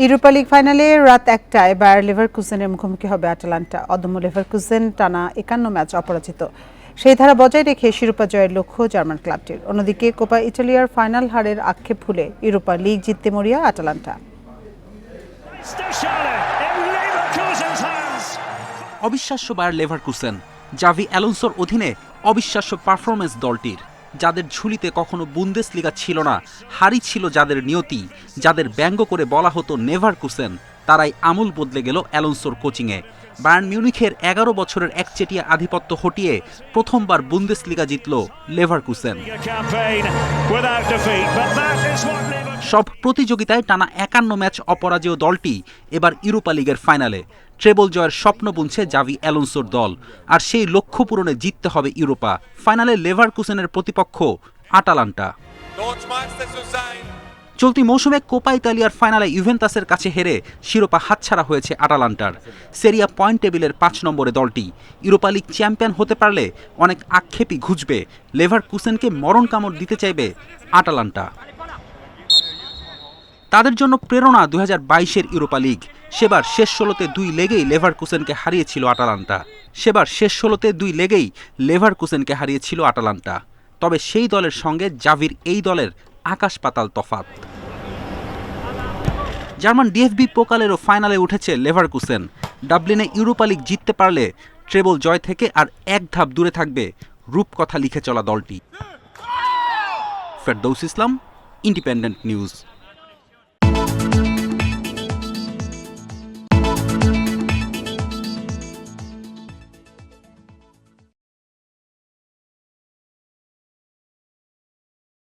Europa league ফাইনালে রাত একটায় বায়ার লেভারকুজেনের মুখোমুখি হবে আটালান্টা। অদম্য লেভারকুজেন টানা একান্ন ম্যাচ অপরাজিত। সেই ধারা বজায় রেখে শিরোপা জয়ের লক্ষ্য জার্মান ক্লাবটির। অন্যদিকে কোপা ইটালিয়ার ফাইনাল হারের আক্ষেপ ভুলে ইউরোপা লিগ জিততে মরিয়া আটালান্টা. অবিশ্বাস্য বায়ার লেভারকুসেন জাভি অ্যালোনসোর অধীনে অবিশ্বাস্য পারফরমেন্স দলটির। যাদের ঝুলিতে কখনো বুন্দেশলিগা ছিল না হারি ছিল যাদের নিয়তি, যাদের ব্যঙ্গ করে বলা হতো নেভারকুসেন। তারাই আমূল বদলে গেল অ্যালোনসোর কোচিংয়ে বায়ার্ন মিউনিখের এগারো বছরের একচেটিয়া আধিপত্য হটিয়ে প্রথমবার জিতল but that is what Leverkusen. সব প্রতিযোগিতায় টানা একান্ন ম্যাচ অপরাজেয় দলটি এবার ইউরোপা লিগের ফাইনালে ট্রেবল জয়ের স্বপ্ন বুনছে জাভি অ্যালোনসোর দল, আর সেই লক্ষ্য পূরণে জিততে হবে ইউরোপা ফাইনালে লেভারকুসেনের প্রতিপক্ষ আটালান্টা. চলতি মৌসুমে কোপা ইতালিয়ার ফাইনালে ইউভেন্টাসের কাছে হেরে শিরোপা হাতছাড়া হয়েছে আটালান্টার। সেরিয়া পয়েন্ট টেবিলের পাঁচ নম্বরে দলটি। ইউরোপা লিগ চ্যাম্পিয়ন হতে পারলে অনেক আক্ষেপই ঘুচবে। লেভার কুসেনকে মরণ কামড় দিতে চাইবে আটালান্টা। তাদের জন্য প্রেরণা দু হাজার বাইশের ইউরোপা লিগ। সেবার শেষ ষোলোতে দুই লেগেই লেভার কুসেনকে হারিয়েছিল আটালান্টা। সেবার শেষ ষোলোতে দুই লেগেই লেভার কুসেনকে হারিয়েছিল আটালান্টা। তবে সেই দলের সঙ্গে জাভির এই দলের আকাশ পাতাল তফাত। জার্মান ডিএফবি পোকালেরও ফাইনালে উঠেছে লেভারকুসেন। ডাবলিনে ইউরোপা লিগ জিততে পারলে ট্রেবল জয় থেকে আর এক ধাপ দূরে থাকবে রূপকথা লিখে চলা দলটি। Ferdous Islam, independent news.